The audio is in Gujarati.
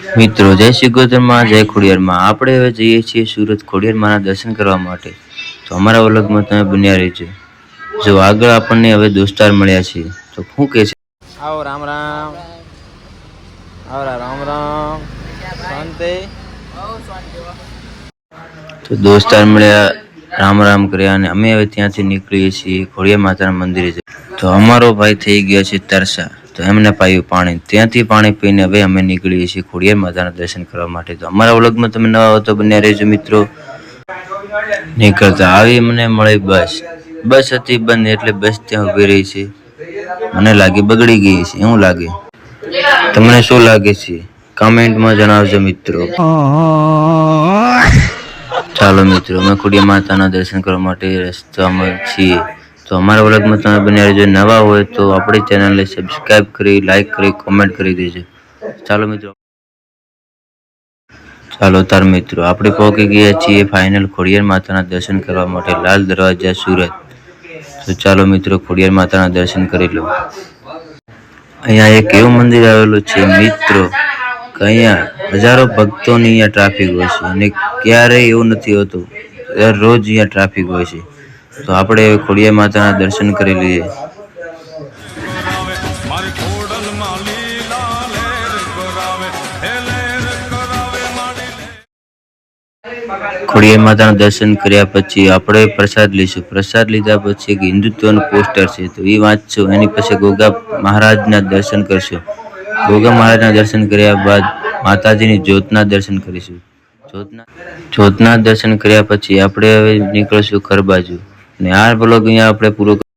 મિત્રો જય શ્રી ગોતરમાં જય ખોડિયારમાં. આપણે હવે જઈએ છીએ સુરત ખોડિયારમાંના દર્શન કરવા માટે. તો અમારા વલગમાં તમે બન્યા રહેજો. જો આગળ આપણને હવે દોસ્તાર મળ્યા છે તો શું કહે છે? આવો રામ રામ. આવો રામ રામ. શાંતિ. તો દોસ્તાર મળ્યા રામ રામ કર્યા અને અમે હવે ત્યાંથી નીકળીએ છીએ ખોડિયાર માતાના મંદિરે તો અમારો ભાઈ થઈ ગયો છે તરસા. તો એમને પાયું પાણી. ત્યાંથી પાણી પીને હવે અમે નીકળીએ છીએ ખોડિયાર માતાના દર્શન કરવા માટે. તો અમારા વ્લોગમાં તમે નવા હો તો બન્યા રહેજો મિત્રો. નીકળતા આવી મને મળી બસ. બસ હતી બંધ એટલે બસ ત્યાં ઊભી રહી છે. મને લાગે બગડી ગઈ છે. એવું લાગે. તમને શું લાગે છે? કમેન્ટમાં જણાવજો મિત્રો. ચાલો મિત્રો, અમે ખોડિયા માતાના દર્શન કરવા માટે રસ્તામાં છીએ. તો અમારા વ્લોગમાં તમે બન્યા રહેજો. નવા હોય તો આપણી ચેનલને સબસ્ક્રાઈબ કરી લાઈક કરી કોમેન્ટ કરી દેજો. ચાલો મિત્રો. ચાલો તાર મિત્રો, આપણે પહોંચી ગયા છીએ ફાઇનલ ખોડિયાર માતાના દર્શન કરવા માટે લાલ દરવાજા, સુરત. તો ચાલો મિત્રો, ખોડિયાર માતાના દર્શન કરી લો અહીંયા એક એવું મંદિર આવેલું છે, મિત્રો અહીંયા હજારો ભક્તોની અહીંયા ટ્રાફિક હોય છે અને ક્યારેય એવું નથી હોતું. દરરોજ અહીંયા ટ્રાફિક હોય છે. તો આપણે ખોડિયા માતાના દર્શન કરી લઈએ. ખોડિયાર માતાના દર્શન કર્યા પછી આપણે પ્રસાદ લઈશું. પ્રસાદ લીધા પછી એક હિન્દુત્વનું પોસ્ટર છે. તો એ વાંચશું એની પછી ગોગા મહારાજના દર્શન કરશું. ગોગા મહારાજના દર્શન કર્યા બાદ માતાજીની જ્યોતના દર્શન કરીશું. જ્યોતના જ્યોતના દર્શન કર્યા પછી આપણે હવે નીકળશું ઘર બાજુ. અને આ બ્લોગ અહીંયા આપણે પૂરો